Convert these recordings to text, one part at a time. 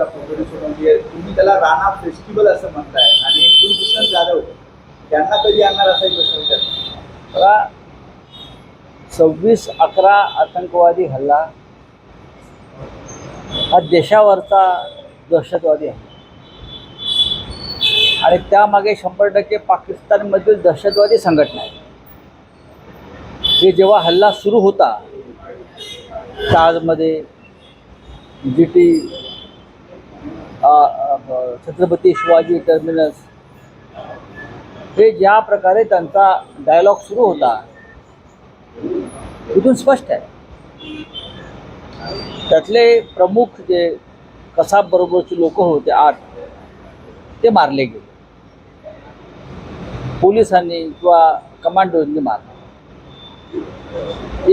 त्याला कोकणी सोडवली आहे तुम्ही त्याला राणा फेस्टिवल असं म्हणताय. आणि कुलभूषण जाधव त्यांना कधी आणणार असाही प्रश्न विचारतो. सव्वीस अकरा आतंकवादी हल्ला हा देशावरचा दहशतवादी आहे आणि त्यामागे शंभर टक्के पाकिस्तानमधील दहशतवादी संघटना आहे. हे जेव्हा हल्ला सुरू होता ताजमध्ये G T Chhatrapati Shivaji terminus हे ज्या प्रकारे त्यांचा डायलॉग सुरू होता तिथून स्पष्ट आहे. त्यातले प्रमुख जे कसाब बरोबरचे लोक होते आठ ते मारले गेले. पोलिसांनी किंवा कमांडोंनी मारले.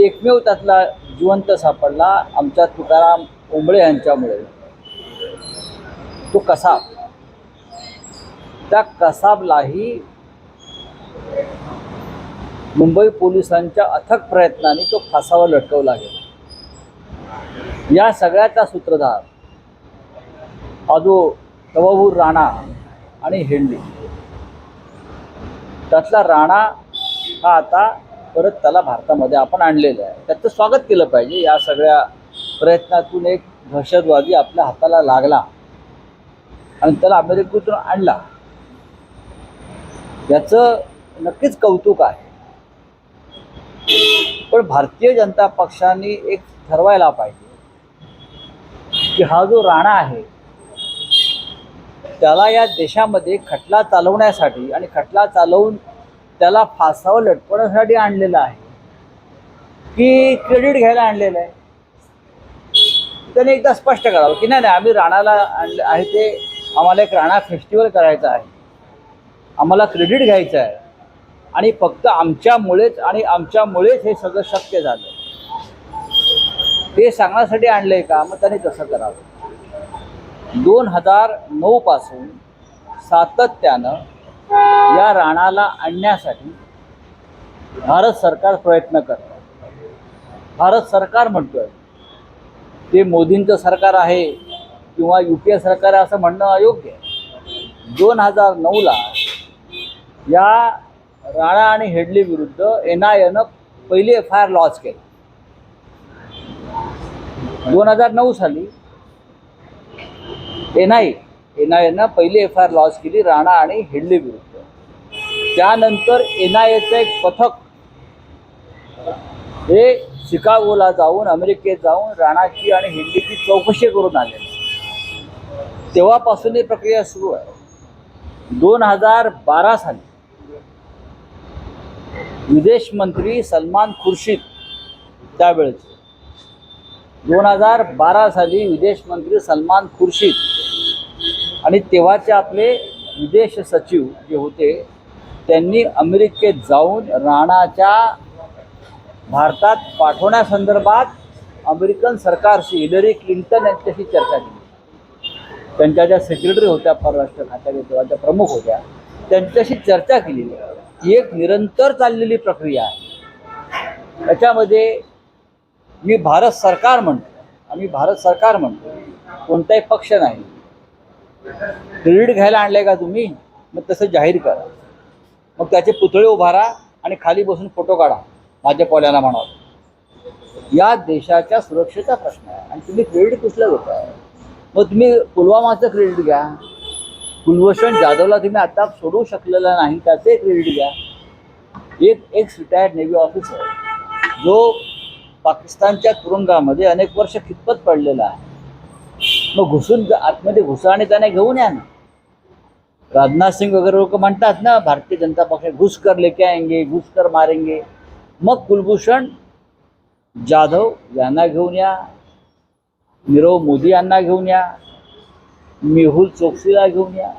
एकमेव त्यातला जिवंत सापडला आमच्या तुकाराम ओंबळे यांच्यामुळे. तो कसाब. त्या कसाबलाही मुंबई पोलिसांच्या अथक प्रयत्नाने तो फासावर लटकवला गेला या सगळ्याचा सूत्रधार हा तवाबूर राणा आणि हेंडी. त्यातला राणा हा आता परत त्याला भारतामध्ये आपण आणलेला आहे. त्याचं स्वागत केलं पाहिजे. या सगळ्या प्रयत्नातून एक दहशतवादी आपल्या हाताला लागला. आणि त्याला अमेरिकेतून आणला. याचं नक्कीच कौतुक आहे. पण भारतीय जनता पक्षाने एक ठरवायला पाहिजे. की हा जो राणा आहे त्याला या देशामध्ये खटला चालवण्यासाठी आणि खटला चालवून त्याला फासावर लटकवण्यासाठी आणलेला आहे. की क्रेडिट घ्यायला आणलेलं आहे. त्याने एकदा स्पष्ट करावं की नाही नाही आम्ही राणाला आणलं आहे ते आम्हाला एक राणा फेस्टिवल करायचं आहे. आम्हाला क्रेडिट घ्यायचं आहे. आणि फक्त आमच्यामुळेच आणि आमच्यामुळेच हे सगळं शक्य झालं. ते सांगण्यासाठी आणलंय का? मग त्याने तसं करावं? दोन हजार नऊपासून सातत्यानं या राणाला आणण्यासाठी भारत सरकार प्रयत्न करतं. भारत सरकार म्हणतोय ते मोदींचं सरकार आहे किंवा यू पी ए सरकार आहे असं म्हणणं अयोग्य आहे. दोन हजार नऊला या राणा आणि हेडली विरुद्ध एन आय एनं पहिली एफ आय आर लॉन्च केली. दोन हजार नऊ साली एन आय एन आय एनं पहिली एफ आय आर लॉन्च केली राणा आणि हेडली विरुद्ध. त्यानंतर एन आय एचं एक पथक हे शिकागोला जाऊन अमेरिकेत जाऊन राणाची आणि हिंदीची चौकशी करून आले तेव्हापासून ही प्रक्रिया सुरू आहे. दोन हजार बारा साली विदेश मंत्री सलमान खुर्शीद त्यावेळेचे दोन हजार बारा साली विदेश मंत्री सलमान खुर्शीद आणि तेव्हाचे आपले विदेश सचिव जे होते त्यांनी अमेरिकेत जाऊन राणाच्या भारतात पाठवण्यासंदर्भात अमेरिकन सरकारशी हिलरी क्लिंटन यांच्याशी चर्चा केली. त्यांच्या ज्या सेक्रेटरी होत्या परराष्ट्र खात्याच्या किंवा त्या प्रमुख होत्या त्यांच्याशी चर्चा केलेली ही एक निरंतर चाललेली प्रक्रिया आहे. त्याच्यामध्ये मी भारत सरकार म्हणतो आम्ही भारत सरकार म्हणतो कोणताही पक्ष नाही. क्रेडिट घ्यायला आणलंय का तुम्ही? मग तसं जाहीर करा. मग त्याचे पुतळे उभारा आणि खाली बसून फोटो काढा भाजपवाल्यांना म्हणावं. या देशाच्या सुरक्षेचा प्रश्न आहे आणि तुम्ही क्रेडिट कुठलं होता मग तुम्ही पुलवामाचं क्रेडिट घ्या. कुलभूषण जाधवला तुम्ही आता सोडू शकलेला नाही त्याचे क्रेडिट घ्या. एक एक रिटायर्ड नेव्ही ऑफिसर जो पाकिस्तानच्या तुरुंगामध्ये अनेक वर्ष खितपत पडलेला आहे. मग घुसून आतमध्ये घुसा आणि त्याने घेऊन या ना. राजनाथ सिंग वगैरे लोक म्हणतात ना भारतीय जनता पक्ष घुस कर लेके आएंगे घुस कर मारेंगे. मग कुलभूषण जाधव यांना घेऊन या. नीरव मोदी यांना घेऊन या मेहुल चोक्सीला घेऊन या.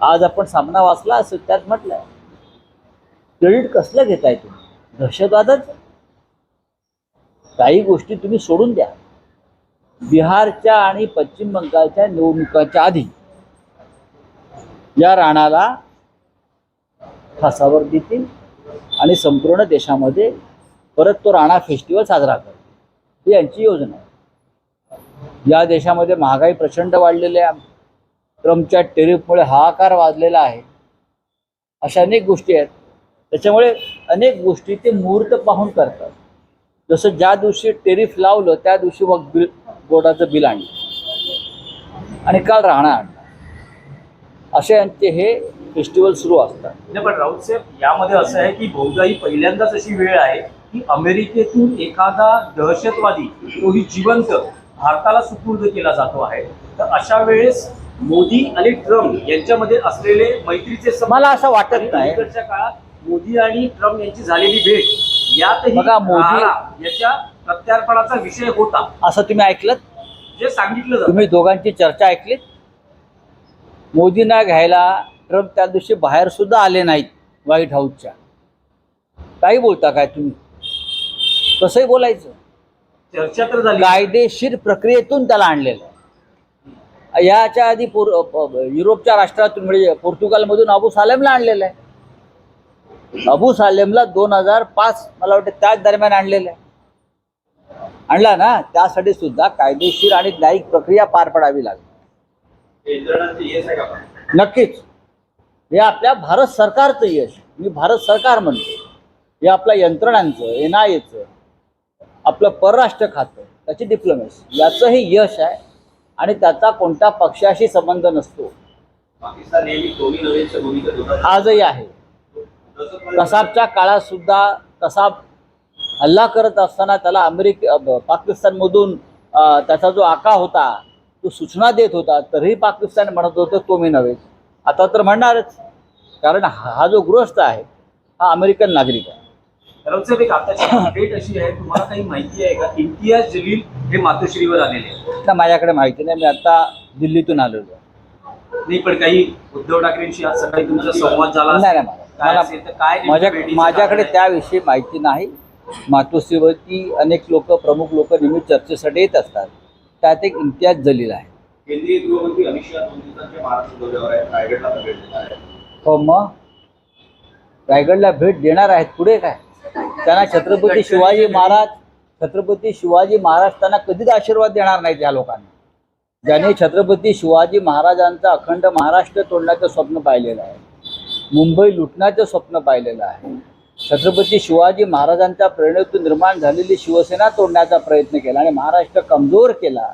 आज आपण सामना वाचला असेल त्यात म्हटलंय क्रेडिट कसलं घेताय तुम्ही? दहशतवादच? काही गोष्टी तुम्ही सोडून द्या. बिहारच्या आणि पश्चिम बंगालच्या निवडणुकांच्या आधी या राणाला फासावर देतील आणि संपूर्ण देशामध्ये परत तो राणा फेस्टिवल साजरा करतील ही यांची योजना आहे. या देशामध्ये महागाई प्रचंड वाढलेली आहे. ट्रम्पच्या टेरिफमुळे हाहाकार वाजलेला आहे. अशा अनेक गोष्टी आहेत. त्याच्यामुळे अनेक गोष्टी ते मुहूर्त पाहून करतात. जसं ज्या दिवशी टेरिफ लावलं त्या दिवशी मग बिल बोर्डाचं बिल आणलं. आणि काल राहणार आणलं. असे यांचे हे फेस्टिवल सुरू असतात. पण राऊत साहेब यामध्ये असं आहे की बहुधा ही पहिल्यांदाच अशी वेळ आहे की अमेरिकेतून एखादा दहशतवादी तोही जिवंत भारताला सुपूर्द केला जातो आहे. तर अशा वेळेस मोदी आणि ट्रम्प यांच्यामध्ये असलेले मैत्रीचे मला असं वाटत नाही. काळात मोदी आणि ट्रम्प यांची झालेली भेट यातही बघा, मोदी- याच्या प्रत्यार्पणाचा विषय होता. असं तुम्ही ऐकलं? जे सांगितलं तुम्ही दोघांची चर्चा ऐकलीत? मोदींना घ्यायला ट्रम्प त्या दिवशी बाहेर सुद्धा आले नाहीत व्हाईट हाऊसच्या. काही बोलता काय तुम्ही? कसंही बोलायचं. चर्चा तर झाली. कायदेशीर प्रक्रियेतून त्याला आणलेलं आहे. याच्या आधी युरोपच्या राष्ट्रातून म्हणजे पोर्तुगालमधून अबू सालेमला आणलेलं आहे. अबू सालेमला दोन हजार पाच मला वाटतं त्याच दरम्यान आणलेलं आहे. आणला ना त्यासाठी सुद्धा कायदेशीर आणि न्यायिक प्रक्रिया पार पडावी लागली? नक्कीच. हे आपल्या भारत सरकारचं यश. मी भारत सरकार म्हणतो. हे आपल्या यंत्रणांचं एन आय एचं आपलं परराष्ट्र खातं त्याची डिप्लोमॅसी याचं हे यश आहे आणि त्याचा कोणत्या पक्षाशी संबंध नसतो. आजही आहे. कसाबच्या काळात सुद्धा कसाब हल्ला करत असताना त्याला अमेरिके पाकिस्तानमधून त्याचा जो आका होता तो सूचना देत होता तरीही पाकिस्तान म्हणत होतं तो मी नव्हे. आता तर म्हणणारच. कारण हा जो गृहस्थ आहे हा अमेरिकन नागरिक आहे. राऊत साहेब एक आताची अपडेट अशी आहे तुम्हाला काही माहिती आहे का? इम्तियाज जलील हे मातोश्रीवर आलेले आहेत. आता माझ्याकडे माहिती नाही मी आता दिल्लीतून आलेलो आहे. नाही पण काही उद्धव ठाकरेंशी आज सकाळी तुमचा संवाद झाला नाही असेल. नाही काय मला असेल तर काय नेमकं माझ्या भेटीचं माझ्याकडे कारण आहे? त्याविषयी माहिती नाही. मातोश्रीवरती अनेक लोक प्रमुख लोक नेहमी चर्चेसाठी येत असतात. त्यात एक इम्तियाज जलील आहे. केंद्रीय गृहमंत्री अमित शहा दोन दिवसांच्या महाराष्ट्र दौऱ्यावर आहेत. रायगडला पण भेट देणार आहेत. हो मग? रायगडला भेट देणार आहेत. पुढे काय? त्यांना छत्रपती शिवाजी महाराज छत्रपती शिवाजी महाराज त्यांना कधीच आशीर्वाद देणार नाहीत या लोकांना. ज्याने छत्रपती शिवाजी महाराजांचा अखंड महाराष्ट्र तोडण्याचं स्वप्न पाहिलेलं आहे मुंबई लुटण्याचं स्वप्न पाहिलेलं आहे छत्रपती शिवाजी महाराजांच्या प्रेरणेतून निर्माण झालेली शिवसेना तोडण्याचा प्रयत्न केला आणि महाराष्ट्र कमजोर केला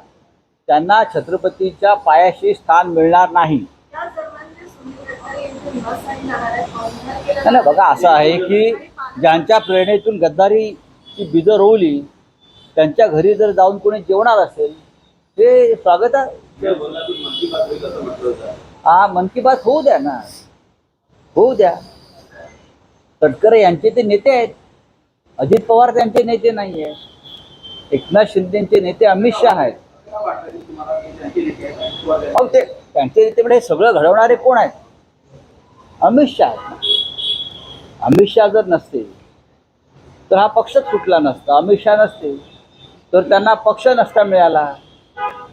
त्यांना छत्रपतीच्या पायाशी स्थान मिळणार नाही. नाही, बघा असं आहे की ज्यांच्या प्रेरणेतून गद्दारीची बीजं रोवली त्यांच्या घरी जर जाऊन कोणी जेवणार असेल ते स्वागत आहे. हा मन की बात होऊ द्या ना. होऊ द्या. तटकरे यांचे ते नेते आहेत. अजित पवार त्यांचे नेते नाही आहेत एकनाथ शिंदेचे नेते अमित शहा आहेत. ते त्यांचे नेते म्हणजे सगळं घडवणारे कोण आहेत? अमित शहा अमित शहा जर नसते तर हा पक्षच सुटला नसता. अमित शहा नसते तर त्यांना पक्ष नसता मिळाला.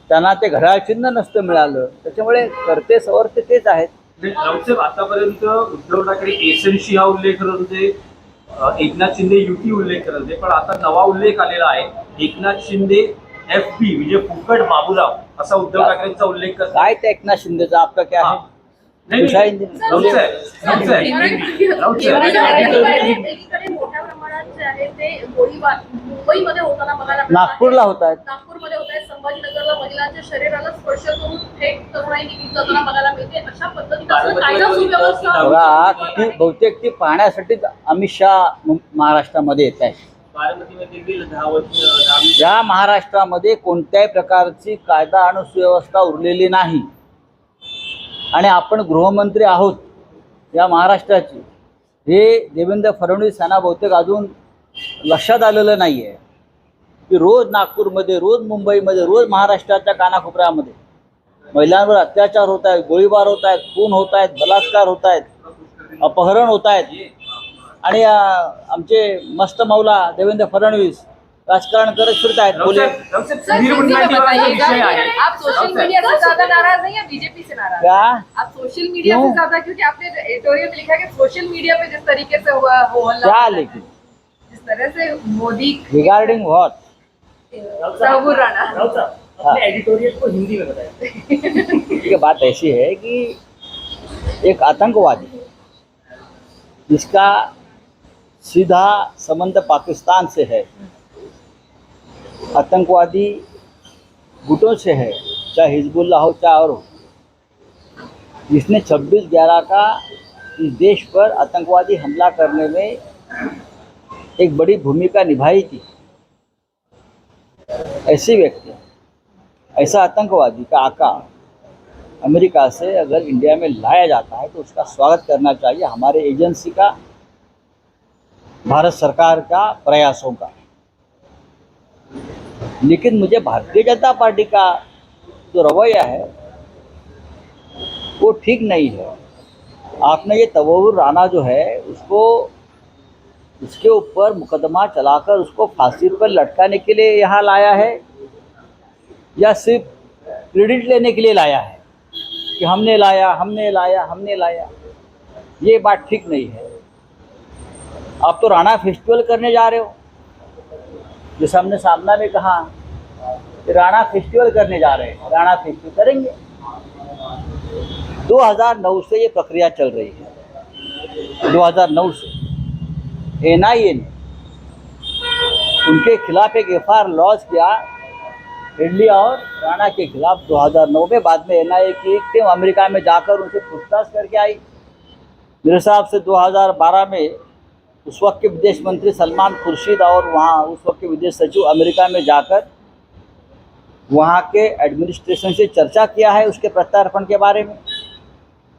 त्यांना ते घड्याळ चिन्ह नसतं मिळालं. त्याच्यामुळे करते सवरते तेच आहेत. नाही, राऊत साहेब आतापर्यंत उद्धव ठाकरे एसएनशी हा उल्लेख करत होते एकनाथ शिंदे युती उल्लेख करत होते पण आता नवा उल्लेख आलेला आहे एकनाथ शिंदे एफ पी म्हणजे फुकट बाबूराव असा उद्धव ठाकरेंचा उल्लेख करतात. काय ते एकनाथ शिंदेचा आपलं काय आहे नागपूरला होत आहेत. नागपूरमध्ये होत आहे संभाजीनगरला महिलांच्या शरीराला स्पर्श करून थेट तरुणाई निघून जाताना बघायला मिळते. अशा पद्धतीनं असं कायदा सुव्यवस्था बघा ती बहुतेक ती पाहण्यासाठीच अमित शहा महाराष्ट्रामध्ये येत आहे या महाराष्ट्रामध्ये कोणत्याही प्रकारची कायदा आणि सुव्यवस्था उरलेली नाही. आणि आपण गृहमंत्री आहोत या महाराष्ट्राची. हे देवेंद्र फडणवीस यांना बहुतेक अजून लक्षात आलेलं नाही आहे की रोज नागपूरमध्ये रोज मुंबईमध्ये रोज महाराष्ट्राच्या कानाकोपऱ्यामध्ये महिलांवर अत्याचार होत आहेत गोळीबार होत आहेत खून होत आहेत बलात्कार होत आहेत अपहरण होत आहेत आणि आमचे मस्त मौला देवेंद्र फडणवीस राजकारण करत फिरत आहेत बोले सर में बताइएगा आप सोशल मीडिया से ज़्यादा नाराज़ नहीं है बीजेपी से नाराज़? क्या? आप सोशल मीडिया क्यों? से ज़्यादा क्योंकि आपने एडिटोरियल में लिखा है कि सोशल मीडिया पे जिस तरीके से हुआ हो हल्ला क्या लेकिन जिस तरह से मोदी रिगार्डिंग व्हॉट राहुल राणा। राऊत साहेब, हाँ। एडिटोरियल को हिंदी में बताएँ देखिए बात ऐसी है कि एक आतंकवादी जिसका सीधा संबंध पाकिस्तान से है आतंकवादी गुटों से है, चाहे हिजबुल्ला हो, चाहे और हो। जिसने 26 ग्यारह का इस देश पर आतंकवादी हमला करने में एक बड़ी भूमिका निभाई थी। ऐसे व्यक्ति, ऐसा आतंकवादी का आका अमेरिका से अगर इंडिया में लाया जाता है तो उसका स्वागत करना चाहिए हमारे एजेंसी का, भारत सरकार का प्रयासों का। लेकिन मुझे भारतीय जनता पार्टी का जो रवैया है, वो ठीक नहीं है। आपने ये तवहुर राणा जो है, उसको, उसके ऊपर मुकदमा चलाकर उसको फांसी पर लटकाने के लिए यहाँ लाया है, या सिर्फ़ क्रेडिट लेने के लिए लाया है? कि हमने लाया हमने लाया हमने लाया। ये बात ठीक नहीं है। आप तो राणा फेस्टिवल करने जा रहे हो। जैसे हमने सामना में कहा राणा फेस्टिवल करने जा रहे हैं, राणा फेस्टिवल करेंगे। 2009 से ये प्रक्रिया चल रही है। 2009 से एनआईए ने उनके खिलाफ एक एफ़ आई लॉन्च किया इडली और राणा के खिलाफ 2009 में बाद में एनआईए की एक टीम अमेरिका में जाकर उनसे पूछताछ करके आई। मेरे हिसाब से 2012 में उस वक्त के विदेश मंत्री सलमान खुर्शीद और वहाँ उस वक्त के विदेश सचिव अमेरिका में जाकर वहाँ के एडमिनिस्ट्रेशन से चर्चा किया है उसके प्रत्यार्पण के बारे में।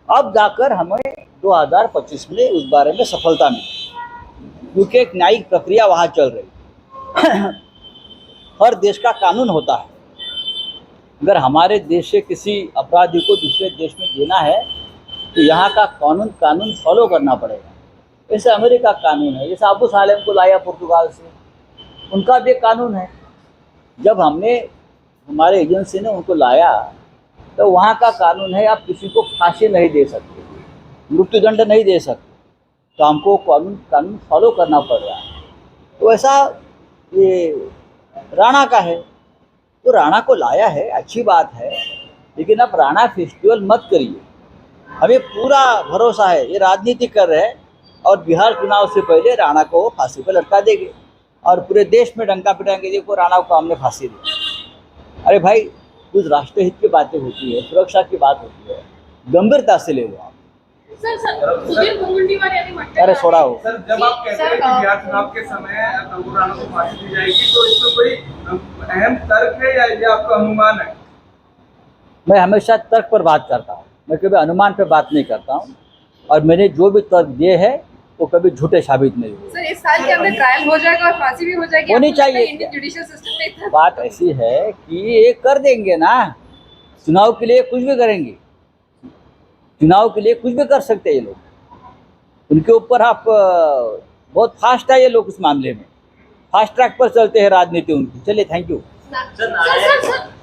अब जाकर हमें 2025 में उस बारे में सफलता मिली। क्योंकि एक न्यायिक प्रक्रिया वहाँ चल रही हर देश का कानून होता है। अगर हमारे देश से किसी अपराधी को दूसरे देश में देना है तो यहाँ का कानून कानून फॉलो करना पड़ेगा। जैसे अमेरिका कानून है, जैसे अबू सालेम को लाया पुर्तगाल से। उनका भी कानून है। जब हमने, हमारे एजेंसी ने उनको लाया तो वहाँ का कानून है, आप किसी को फांसी नहीं दे सकते, मृत्युदंड नहीं दे सकते। तो हमको कानून कानून फॉलो करना पड़ रहा है। तो ऐसा ये राणा का है। तो राणा को लाया है, अच्छी बात है, लेकिन आप राणा फेस्टिवल मत करिए। हमें पूरा भरोसा है, ये राजनीति कर रहे हैं। और बिहार चुनाव से पहले राणा को फांसी पर लटका देंगे। और पूरे देश में डंका पिटाएँगे देखो राणा को हमने फांसी दी। अरे भाई कुछ राष्ट्रहित की बातें होती है सुरक्षा की बात होती है गंभीरता से ले लो आप। सर सर सुधीर मुनगंटीवार अरे हो। सर जब आप कहते हैं कि बिहार चुनाव के समय राणा को फांसी दी जाएगी तो इसमें कोई अहम तर्क है या ये आपका अनुमान है? मैं हमेशा तर्क पर बात करता हूँ। मैं कभी अनुमान पर बात नहीं करता हूँ। और मैंने जो भी तर्क दिए हैं वो कभी झूठे साबित नहीं हुए। सर इस साल के अंदर ट्रायल हो जाएगा और फांसी भी हो जाएगी होनी चाहिए। जुडिशियल सिस्टम में बात ऐसी है कि ये कर देंगे ना चुनाव के लिए कुछ भी करेंगे। चुनाव के लिए कुछ भी कर सकते हैं ये लोग। उनके ऊपर आप बहुत फास्ट है ये लोग उस मामले में। फास्ट ट्रैक पर चलते हैं राजनीति उनकी। चलिए thank you sir sir sir